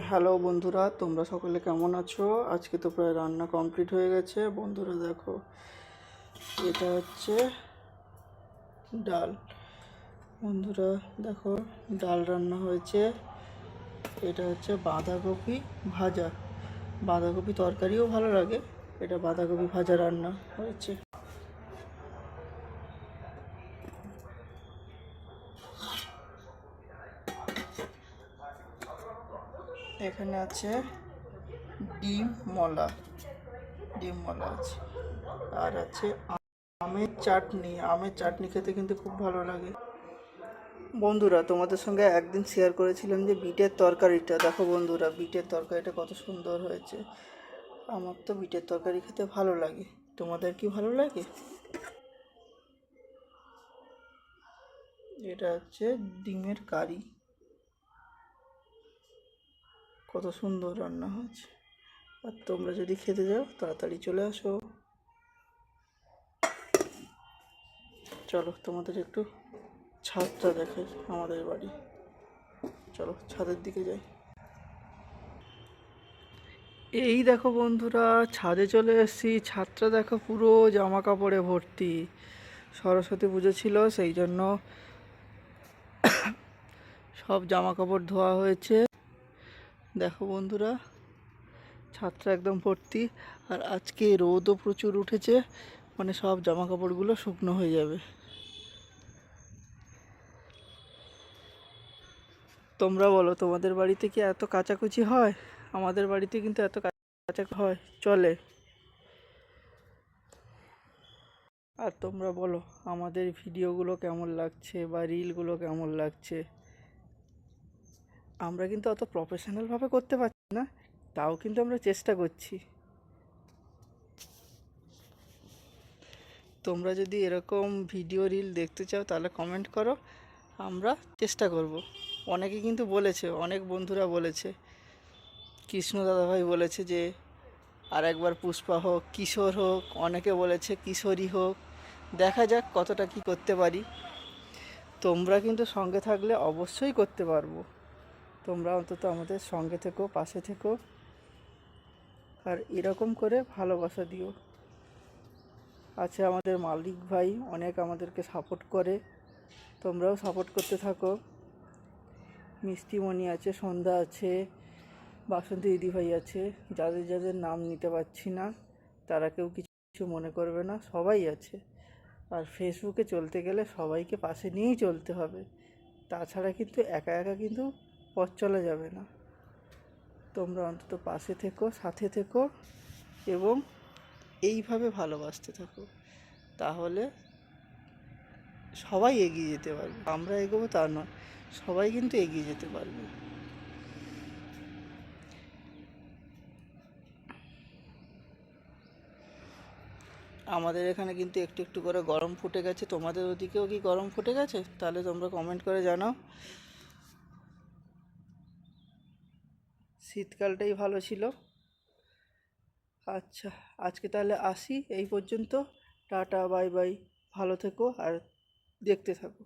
Hello বন্ধুরা, তোমরা সকলে কেমন আছো? আজকে তো প্রায় রান্না কমপ্লিট হয়ে গেছে। বন্ধুরা দেখো, এটা হচ্ছে ডাল। বন্ধুরা দেখো, ডাল রান্না হয়েছে। এটা হচ্ছে বাঁধাকপি ভাজা। বাঁধাকপি তরকারিও ভালো লাগে, এটা বাঁধাকপি ভাজা রান্না হয়েছে। এখানে আছে ডিম মলা ডিম মলা আছে। আর আছে আমের চাটনি আমের চাটনি খেতে কিন্তু খুব ভালো লাগে। বন্ধুরা, তোমাদের সঙ্গে একদিন শেয়ার করেছিলাম যে বিটের তরকারিটা। দেখো বন্ধুরা, বিটের তরকারিটা কত সুন্দর হয়েছে। আমার তো বিটের তরকারি খেতে ভালো লাগে। তোমাদের কি ভালো লাগে? এটা হচ্ছে ডিমের কারি। কত সুন্দর রান্না হয়েছে। আর তোমরা যদি খেতে যাও, তাড়াতাড়ি চলে আসো। চলো, তোমাদের একটু ছাদটা দেখাই আমাদের বাড়ি। চলো, ছাদের দিকে যাই। এই দেখো বন্ধুরা, ছাদে চলে এসেছি। ছাদটা দেখো পুরো জামা কাপড়ে ভর্তি। সরস্বতী পুজো ছিল, সেই জন্য সব জামা কাপড় ধোয়া হয়েছে। দেখো বন্ধুরা, ছাদটা একদম ভর্তি, আর আজকে রোদও প্রচুর উঠেছে মানে সব জামা কাপড়গুলো শুকনো হয়ে যাবে। তোমরা বলো, তোমাদের বাড়িতে কি এত কাচাকুচি হয়? আমাদের বাড়িতে কিন্তু এত কাঁচা হয়, চলে। আর তোমরা বলো, আমাদের ভিডিওগুলো কেমন লাগছে বা রিলগুলো কেমন লাগছে? আমরা কিন্তু অত প্রফেশনালভাবে করতে পারছি না, তাও কিন্তু আমরা চেষ্টা করছি। তোমরা যদি এরকম ভিডিও রিল দেখতে চাও, তাহলে কমেন্ট করো, আমরা চেষ্টা করব। অনেকে কিন্তু বলেছে, অনেক বন্ধুরা বলেছে, কৃষ্ণ দাদাভাই বলেছে যে আর একবার পুষ্পা হোক, কিশোর হোক, অনেকে বলেছে কিশোরী হোক, দেখা যাক কতটা কি করতে পারি। তোমরা কিন্তু সঙ্গে থাকলে অবশ্যই করতে পারব। তোমরা অন্তত আমাদের সঙ্গে থেকো, পাশে থেকো। আর এরকম করে ভালোবাসা দিও। আছে আমাদের মালিক ভাই, অনেক আমাদেরকে সাপোর্ট করে। তোমরাও সাপোর্ট করতে থাকো। মিষ্টিমণি আছে, সন্ধ্যা আছে, বাসন্তী দিদিভাই আছে। যাদের যাদের নাম নিতে পারছি না, তারা কেউ কিছু মনে করবে না, সবাই আছে। আর ফেসবুকে চলতে গেলে সবাইকে পাশে নিয়েই চলতে হবে। তাছাড়া কিন্তু একা একা কিন্তু পথ চলা যাবে না। তোমরা অন্তত পাশে থেকো, সাথে থেকো এবং এইভাবে ভালোবাসতে থাকো। তাহলে সবাই এগিয়ে যেতে পারবে। আমরা এগোবো তা নয়, সবাই কিন্তু এগিয়ে যেতে পারবে। আমাদের এখানে কিন্তু একটু একটু করে গরম ফুটে গেছে। তোমাদের ওদিকেও কি গরম ফুটে গেছে? তাহলে তোমরা কমেন্ট করে জানাও। শীতকালটাই ভালো ছিল। আচ্ছা আজকে তাহলে আসি। এই পর্যন্ত। Tata, bye bye. ভালো থেকো আর দেখতে থাকো।